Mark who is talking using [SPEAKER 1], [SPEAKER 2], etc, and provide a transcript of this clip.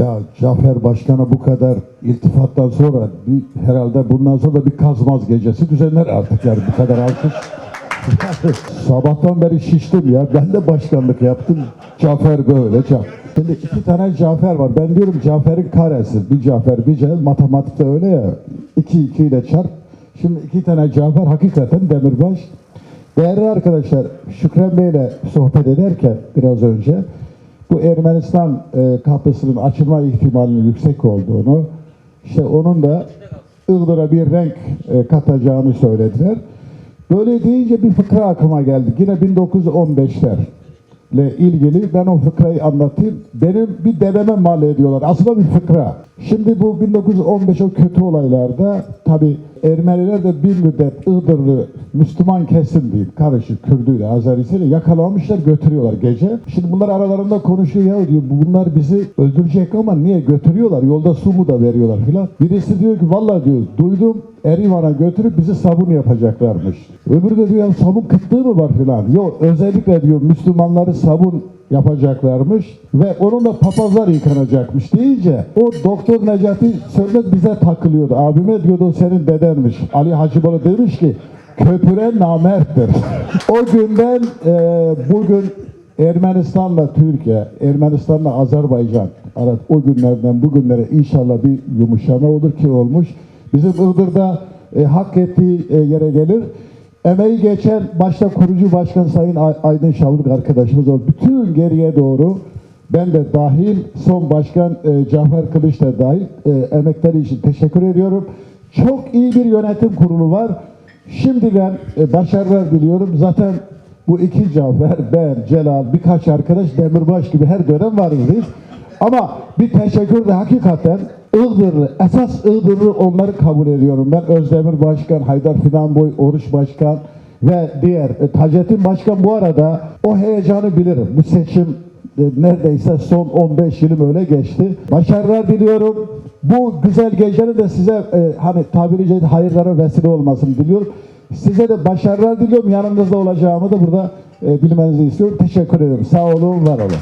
[SPEAKER 1] Ya Cafer Başkan'a bu kadar iltifattan sonra bir, herhalde bundan sonra da bir kazmaz gecesi düzenler artık yani bu kadar alkış. Sabahtan beri şiştim ya. Ben de başkanlık yaptım. Cafer böyle. Ca- Şimdi iki tane Cafer var. Ben diyorum Cafer'in karesi. Bir Cafer, bir Cafer. Matematikte öyle ya. İki iki ile çarp. Şimdi iki tane Cafer hakikaten demirbaş. Değerli arkadaşlar, Şükran Bey'le sohbet ederken biraz önce bu Ermenistan e, kapısının açılma ihtimalinin yüksek olduğunu, işte onun da Iğdır'a bir renk e, katacağını söylediler. Böyle deyince bir fıkra aklıma geldi. Yine 1915'ler ile ilgili ben o fıkrayı anlatayım. Benim bir dedeme mal ediyorlar. Aslında bir fıkra. Şimdi bu 1915 o kötü olaylarda tabi Ermeniler de bir müddet Iğdırlı Müslüman kesim değil. Karışık Kürdüyle, Azerisiyle yakalamışlar götürüyorlar gece. Şimdi bunlar aralarında konuşuyor ya diyor bunlar bizi öldürecek ama niye götürüyorlar? Yolda su mu da veriyorlar filan. Birisi diyor ki valla diyor duydum Erivan'a götürüp bizi sabun yapacaklarmış. Öbürü de diyor "Ya sabun kıtlığı mı var filan. Yok özellikle diyor Müslümanları sabun yapacaklarmış ve onun da papazlar yıkanacakmış deyince o doktor Necati Sönmez bize takılıyordu. Abime diyordu "O senin dedenmiş. Ali Hacıbalı demiş ki köpüren namerttir. o günden e, bugün Ermenistan'la Türkiye, Ermenistan'la Azerbaycan ara- o günlerden bugünlere inşallah bir yumuşama olur ki olmuş. Bizim Iğdır'da e, hak ettiği e, yere gelir. Emeği geçen başta kurucu başkan Sayın Ay- Aydın Şavurk arkadaşımız oldu. Bütün geriye doğru ben de dahil, son başkan e, Cafer Kılıç da dahil e, emekleri için teşekkür ediyorum. Çok iyi bir yönetim kurulu var. Şimdiden e, başarılar diliyorum. Zaten bu iki Cafer, ben, Celal, birkaç arkadaş Demirbaş gibi her dönem varız biz. Ama bir teşekkür de hakikaten Iğdırlı, esas Iğdırlı onları kabul ediyorum. Ben Özdemir Başkan, Haydar Fidanboy, Oruç Başkan ve diğer e, Taceddin Başkan bu arada o heyecanı bilirim. Bu seçim e, neredeyse son 15 yılım öyle geçti. Başarılar diliyorum. Bu güzel gecenin de size e, hani tabiri caizse hayırlara vesile olmasını diliyorum. Size de başarılar diliyorum. Yanınızda olacağımı da burada e, bilmenizi istiyorum. Teşekkür ederim. Sağ olun, var olun.